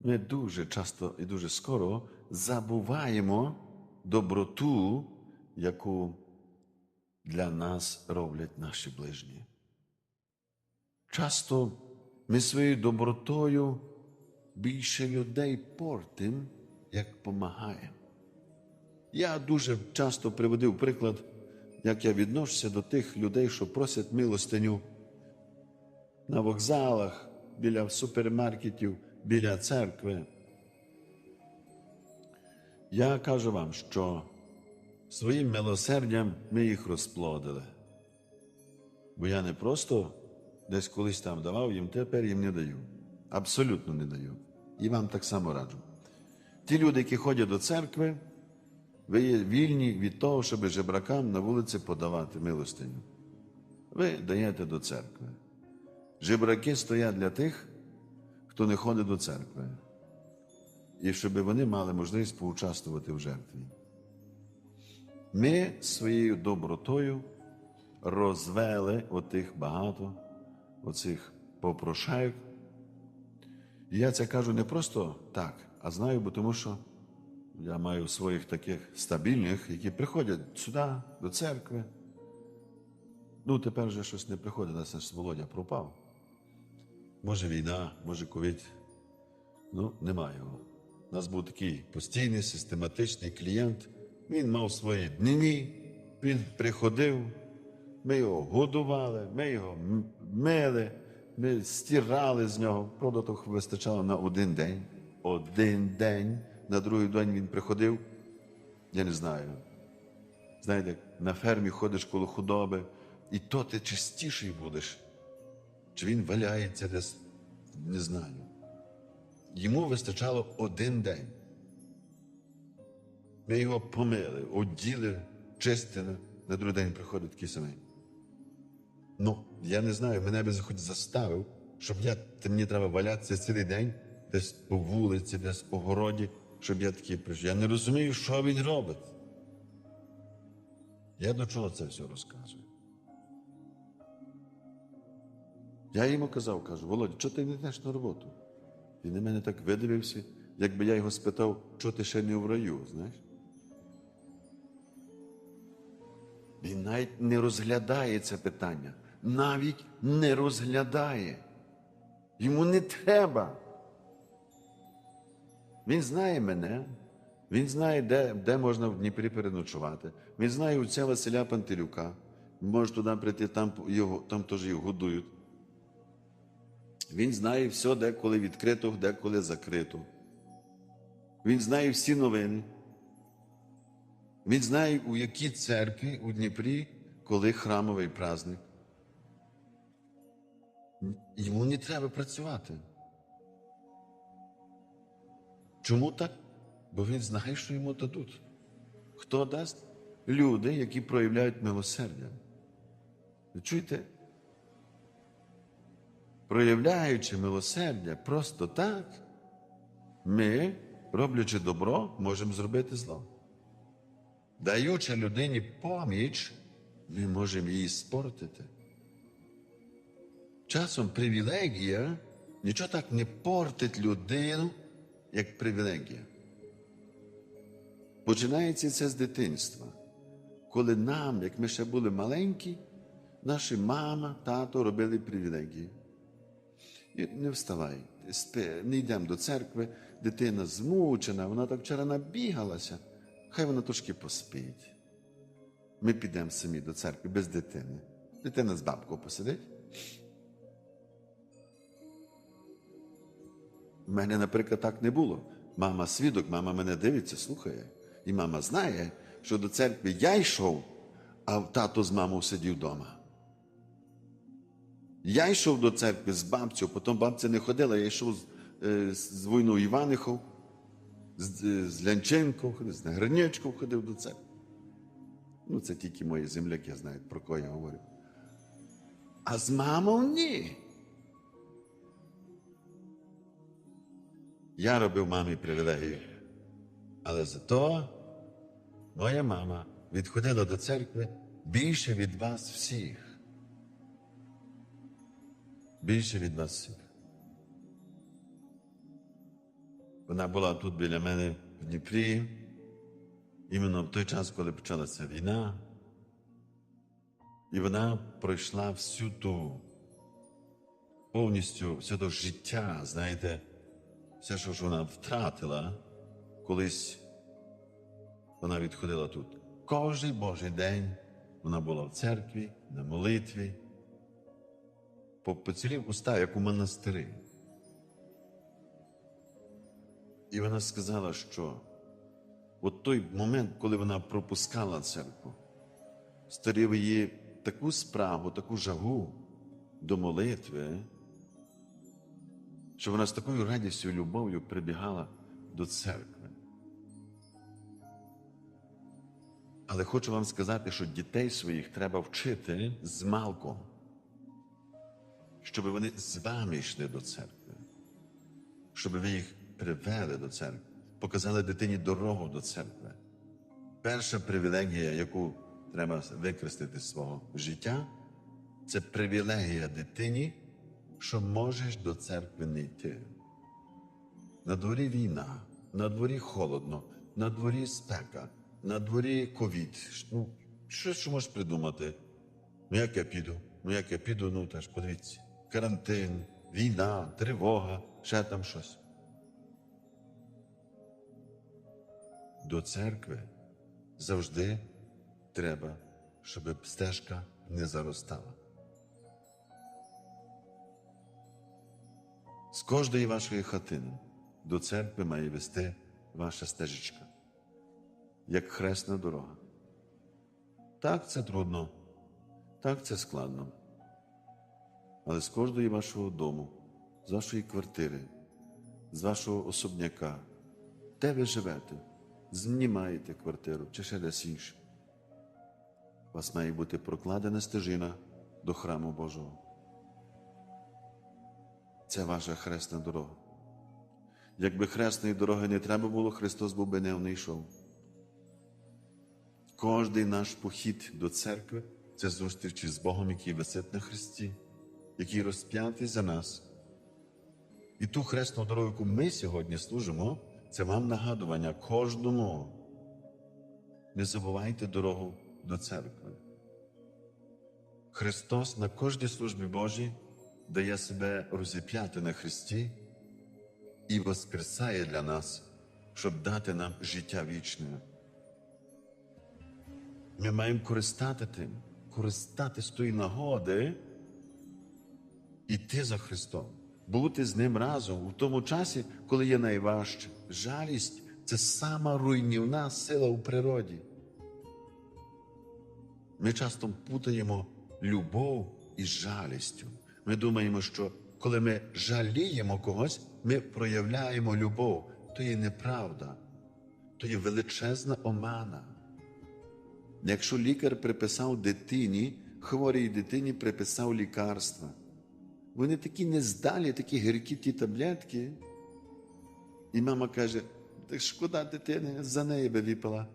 Ми дуже часто і дуже скоро забуваємо доброту, яку для нас роблять наші ближні. Часто ми своєю добротою більше людей портим, як помагаємо. Я дуже часто приводив приклад, як я відношуся до тих людей, що просять милостиню на вокзалах, біля супермаркетів, біля церкви. Я кажу вам, що своїм милосердям ми їх розплодили. Бо я не просто десь колись там давав їм, тепер їм не даю. Абсолютно не даю. І вам так само раджу. Ті люди, які ходять до церкви, ви є вільні від того, щоб жебракам на вулиці подавати милостиню. Ви даєте до церкви. Жебраки стоять для тих, хто не ходить до церкви. І щоб вони мали можливість поучаствувати в жертві. Ми своєю добротою розвели отих багато, оцих попрошайок. І я це кажу не просто так, а знаю, бо тому що я маю своїх таких стабільних, які приходять сюди, до церкви. Ну, тепер вже щось не приходить, нас Володя пропав. Може війна, може ковід. Ну, немає його. У нас був такий постійний, систематичний клієнт. Він мав свої дні, він приходив, ми його годували, ми його мили, ми стирали з нього. Правда, то вистачало на один день. Один день. На другий день він приходив. Я не знаю. Знаєте, на фермі ходиш коло худоби, і то ти чистіший будеш. Чи він валяється десь, не знаю. Йому вистачало один день. Ми його помили, оділи, чистили, на другий день приходить такий самий. Ну, я не знаю, мене би хоч заставив, щоб я, мені треба валятися цілий день, десь по вулиці, десь по городі, щоб я такий прийшов. Я не розумію, що він робить. Я до чого це все розказую? Я йому казав, кажу, Володя, чого ти не йдеш на роботу? Він на мене так видивився, якби я його спитав, чого ти ще не в раю, знаєш? Він навіть не розглядає це питання. Навіть не розглядає. Йому не треба. Він знає мене, він знає, де, де можна в Дніпрі переночувати. Він знає отця Василя Пантелюка. Може туди прийти, там, його, там теж його годують. Він знає все, де коли відкрито, де коли закрито. Він знає всі новини. Він знає, у якій церкві у Дніпрі, коли храмовий праздник. Йому не треба працювати. Чому так? Бо він знає, що йому дадуть. Хто дасть? Люди, які проявляють милосердя. Чуєте? Проявляючи милосердя просто так, ми, роблячи добро, можемо зробити зло. Даючи людині поміч, ми можемо її спортити. Часом привілегія нічого так не портить людину, як привілегія. Починається це з дитинства. Коли нам, як ми ще були маленькі, наші мама, тато робили привілегії. Не вставай, спи, не йдемо до церкви, дитина змучена, вона так вчора набігалася, хай вона трошки поспить. Ми підемо самі до церкви без дитини. Дитина з бабкою посидить. У мене, наприклад, так не було. Мама свідок, мама мене дивиться, слухає. І мама знає, що до церкви я йшов, а тато з мамою сидів вдома. Я йшов до церкви з бабцею, потім бабця не ходила, я йшов з, е, з війною Іванихов, з, з Лянченком, з Награничком ходив до церкви. Ну, це тільки мої земляки знають, про кого я говорю. А з мамою ні. Я робив мамі привілегію. Але зато моя мама відходила до церкви більше від вас всіх. Більше від вас всіх. Вона була тут біля мене в Дніпрі, іменно в той час, коли почалася війна. І вона пройшла всю ту повністю все то життя, знаєте, все, що ж вона втратила, колись вона відходила тут. Кожний Божий день вона була в церкві, на молитві, по, по цілі уста, як у монастирі. І вона сказала, що от той момент, коли вона пропускала церкву, створив її таку спрагу, таку жагу до молитви, що вона з такою радістю і любов'ю прибігала до церкви. Але хочу вам сказати, що дітей своїх треба вчити з малку, щоб вони з вами йшли до церкви, щоб ви їх привели до церкви, показали дитині дорогу до церкви. Перша привілегія, яку треба використати з свого життя, це привілегія дитині, що можеш до церкви не йти. На дворі війна, на дворі холодно, на дворі спека, на дворі ковід. Ну, що, що можеш придумати? Ну, як я піду? Ну, як я піду, ну теж подивіться. Карантин, війна, тривога, ще там щось. До церкви завжди треба, щоб стежка не заростала. З кожної вашої хатини до церкви має вести ваша стежечка, як хресна дорога. Так, це трудно, так це складно. Але з кожної вашого дому, з вашої квартири, з вашого особняка, де ви живете, знімаєте квартиру чи ще десь інше. У вас має бути прокладена стежина до храму Божого. Це ваша хресна дорога. Якби хресної дороги не треба було, Христос був би не йшов. Кожний наш похід до церкви це зустріч з Богом, який висить на Христі, який розп'ятий за нас. І ту хресну дорогу, яку ми сьогодні служимо, це вам нагадування кожному. Не забувайте дорогу до церкви. Христос на кожній службі Божій дає себе розіп'яти на Христі і воскресає для нас, щоб дати нам життя вічне. Ми маємо користати тим, користатись тої нагоди, іти за Христом, бути з Ним разом у тому часі, коли є найважче. Жалість це сама руйнівна сила у природі. Ми часто путаємо любов із жалістю. Ми думаємо, що коли ми жаліємо когось, ми проявляємо любов. То є неправда, то є величезна омана. Якщо лікар приписав дитині, хворій дитині приписав лікарства, вони такі нездалі, такі гіркі ті таблетки. І мама каже: так шкода дитини, за неї би випила.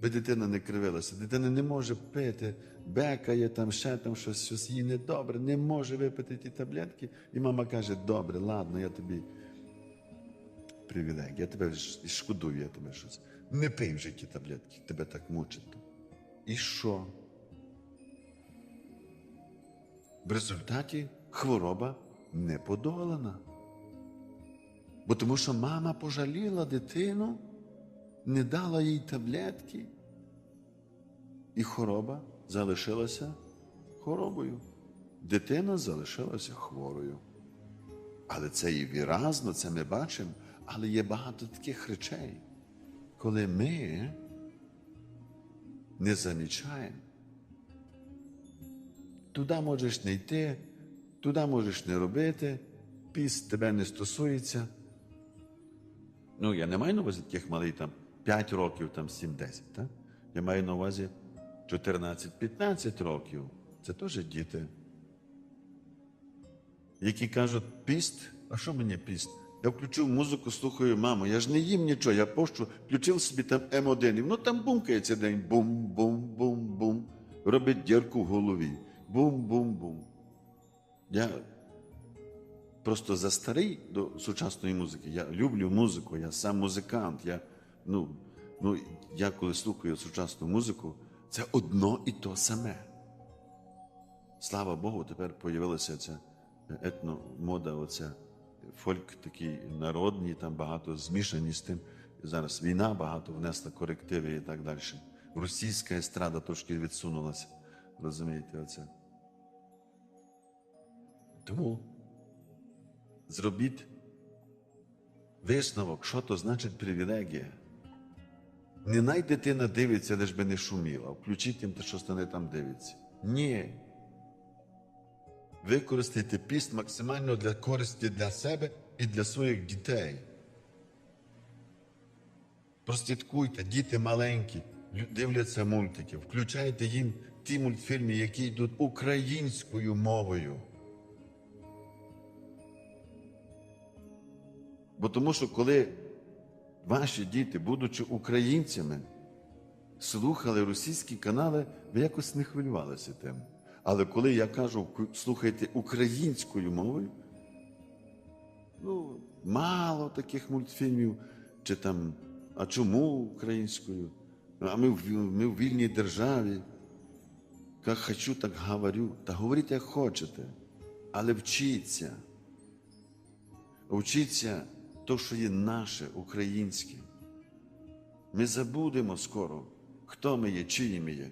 Би дитина не кривилася. Дитина не може пити, бекає там, ще там щось, щось їй недобре, не може випити ті таблетки. І мама каже: добре, ладно, я тобі привілегія, я тебе шкодую, я тебе щось. Не пий вже ті таблетки, тебе так мучить. І що? В результаті хвороба не подолана. Бо тому що мама пожаліла дитину, не дала їй таблетки, і хвороба залишилася хворобою. Дитина залишилася хворою. Але це і виразно, це ми бачимо, але є багато таких речей, коли ми не замічаємо. Туди можеш не йти, туди можеш не робити, піст тебе не стосується. Ну, я не маю на увазі таких малих там 5 років, там 7-10, так? Я маю на увазі 14-15 років. Це теж діти. Які кажуть, піст, а що мені піст? Я включив музику, слухаю маму, я ж не їм нічого, я пощу, включив собі там М1, і воно там бумкає цей день. Бум-бум-бум-бум. Робить дірку в голові. Бум-бум-бум. Я просто застарий до сучасної музики. Я люблю музику, я сам музикант. Я, ну, ну, я коли слухаю сучасну музику, це одно і то саме. Слава Богу, тепер з'явилася ця етномода, оця фольк такий народний, там багато змішані з тим. Зараз війна багато внесла корективи і так далі. Російська естрада трошки відсунулася. Розумієте, оце. Тому зробіть висновок, що то значить привілегія. Не най дитина дивиться, лиш би не шуміла. Включіть їм те, що стане там дивиться. Ні. Використайте піст максимально для користі для себе і для своїх дітей. Прослідкуйте, діти маленькі, дивляться мультики, включайте їм ті мультфільми, які йдуть українською мовою. Бо тому що коли ваші діти, будучи українцями, слухали російські канали, ви якось не хвилювалися тим. Але коли я кажу, слухайте українською мовою, ну, мало таких мультфільмів, чи там, а чому українською? А ми, ми в вільній державі. Як хочу, так говорю. Та говоріть, як хочете, але вчіться. Вчіться то, що є наше, українське. Ми забудемо скоро, хто ми є, чиї ми є.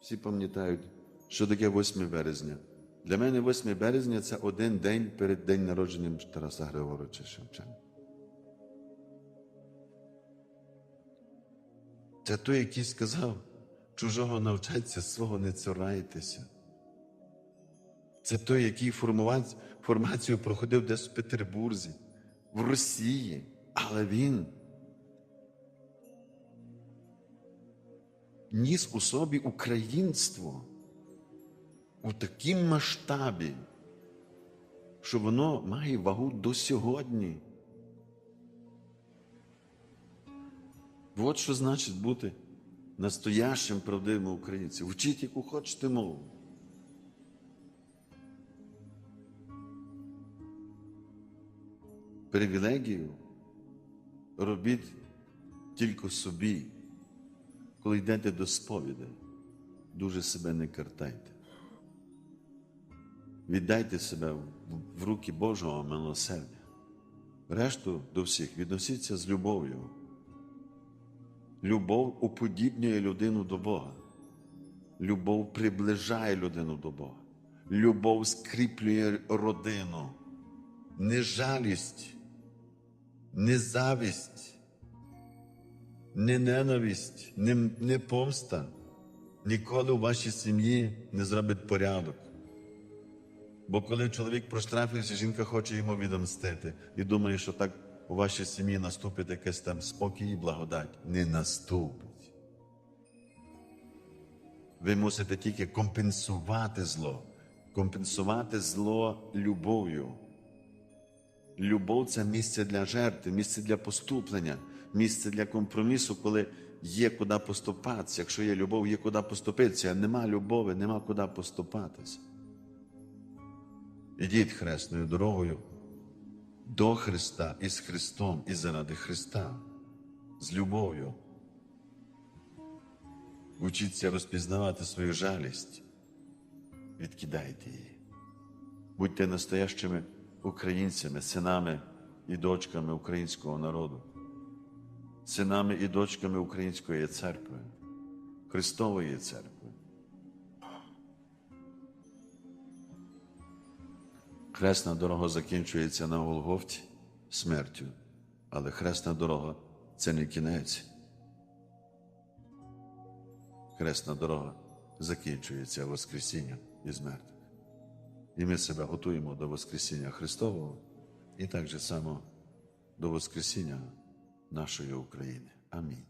Всі пам'ятають, що таке 8 березня. Для мене 8 березня це один день перед день народженням Тараса Григоровича Шевченка. Це той, який сказав, чужого навчаться, свого не цурайтеся. Це той, який формацію проходив десь в Петербурзі, в Росії, але він ніс у собі українство у такому масштабі, що воно має вагу до сьогодні. От що значить бути настоящим правдивим українцем. Вчіть, яку хочете мову. Привілегію робіть тільки собі, коли йдете до сповіді, дуже себе не картайте. Віддайте себе в руки Божого милосердя. Решту до всіх відносіться з любов'ю. Любов уподібнює людину до Бога. Любов приближає людину до Бога. Любов скріплює родину. Не жалість, не завість, не ненависть, не, не помста. Ніколи у вашій сім'ї не зробить порядок. Бо коли чоловік проштрафився, жінка хоче йому відомстити і думає, що так у вашій сім'ї наступить якесь там спокій і благодать. Не наступить. Ви мусите тільки компенсувати зло, компенсувати зло любов'ю. Любов це місце для жертви, місце для поступлення, місце для компромісу, коли є куди поступатися. Якщо є любов, є куди поступитися. А нема любові, нема куди поступатися. Ідіть хресною дорогою до Христа і з Христом, і заради Христа, з любов'ю. Учіться розпізнавати свою жалість, відкидайте її. Будьте настоящими українцями, синами і дочками українського народу, синами і дочками Української церкви, Христової церкви. Хресна дорога закінчується на Голгофті смертю, але хресна дорога це не кінець. Хресна дорога закінчується Воскресінням із мертвих. І ми себе готуємо до Воскресіння Христового і так же само до Воскресіння нашої України. Амінь.